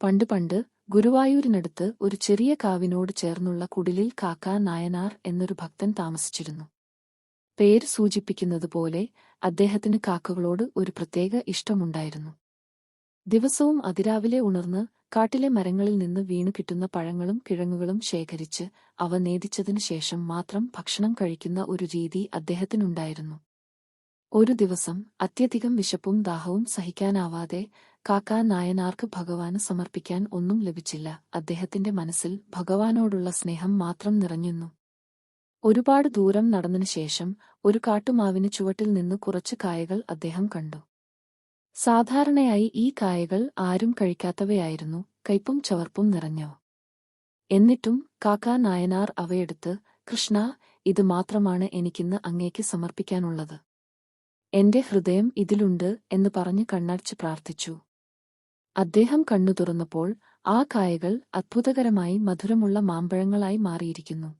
പണ്ട് പണ്ട് ഗുരുവായൂരിനടുത്ത് ഒരു ചെറിയ കാവിനോട് ചേർന്നുള്ള കുടിലിൽ കാക്ക നായനാർ എന്നൊരു ഭക്തൻ താമസിച്ചിരുന്നു. പേര് സൂചിപ്പിക്കുന്നതുപോലെ അദ്ദേഹത്തിന് കാക്കകളോട് ഒരു പ്രത്യേക ഇഷ്ടമുണ്ടായിരുന്നു. ദിവസവും അതിരാവിലെ ഉണർന്ന് കാട്ടിലെ മരങ്ങളിൽ നിന്ന് വീണു കിട്ടുന്ന പഴങ്ങളും കിഴങ്ങുകളും ശേഖരിച്ച് അവ നേദിച്ചതിനു ശേഷം മാത്രം ഭക്ഷണം കഴിക്കുന്ന ഒരു രീതി അദ്ദേഹത്തിനുണ്ടായിരുന്നു. ഒരു ദിവസം അത്യധികം വിശപ്പും ദാഹവും സഹിക്കാനാവാതെ കാക്കാ നായനാർക്ക് ഭഗവാന് സമർപ്പിക്കാൻ ഒന്നും ലഭിച്ചില്ല. അദ്ദേഹത്തിന്റെ മനസ്സിൽ ഭഗവാനോടുള്ള സ്നേഹം മാത്രം നിറഞ്ഞുന്നു ഒരുപാട് ദൂരം നടന്നതിനു ശേഷം ഒരു കാട്ടുമാവിന് ചുവട്ടിൽ നിന്ന് കുറച്ച് കായകൾ അദ്ദേഹം കണ്ടു. സാധാരണയായി ഈ കായകൾ ആരും കഴിക്കാത്തവയായിരുന്നു. കയ്പും ചവർപ്പും നിറഞ്ഞോ എന്നിട്ടും കാക്കാ നായനാർ അവയെടുത്ത് കൃഷ്ണ ഇത് മാത്രമാണ് എനിക്കിന്ന് അങ്ങേക്ക് സമർപ്പിക്കാനുള്ളത്. എന്റെ ഹൃദയം ഇതിലുണ്ട് എന്ന് പറഞ്ഞ് കണ്ണടച്ച് പ്രാർത്ഥിച്ചു. അദ്ദേഹം കണ്ണു തുറന്നപ്പോൾ ആ കായകൾ അത്ഭുതകരമായി മധുരമുള്ള മാമ്പഴങ്ങളായി മാറിയിരിക്കുന്നു.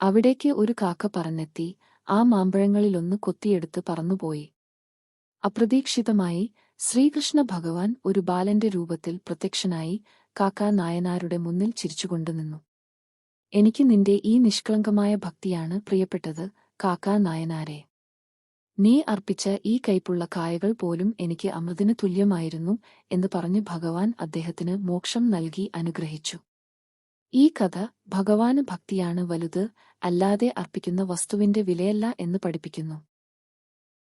അവിടേക്ക് ഒരു കാക്ക പറന്നെത്തി ആ മാമ്പഴങ്ങളിലൊന്ന് കൊത്തിയെടുത്ത് പറന്നുപോയി. അപ്രതീക്ഷിതമായി ശ്രീകൃഷ്ണ ഭഗവാൻ ഒരു ബാലന്റെ രൂപത്തിൽ പ്രത്യക്ഷനായി കാക്ക നായനാരുടെ മുന്നിൽ ചിരിച്ചുകൊണ്ടു നിന്നു. എനിക്ക് നിന്റെ ഈ നിഷ്കളങ്കമായ ഭക്തിയാണ് പ്രിയപ്പെട്ടത് കാക്ക നായനാരെ. നീ അർപ്പിച്ച ഈ കൈപ്പുള്ള കായകൾ പോലും എനിക്ക് അമൃതിന് തുല്യമായിരുന്നു എന്ന് പറഞ്ഞ് ഭഗവാൻ അദ്ദേഹത്തിന് മോക്ഷം നൽകി അനുഗ്രഹിച്ചു. ഈ കഥ ഭഗവാന് ഭക്തിയാണ് വലുത് അല്ലാതെ അർപ്പിക്കുന്ന വസ്തുവിന്റെ വിലയല്ല എന്ന് പഠിപ്പിക്കുന്നു.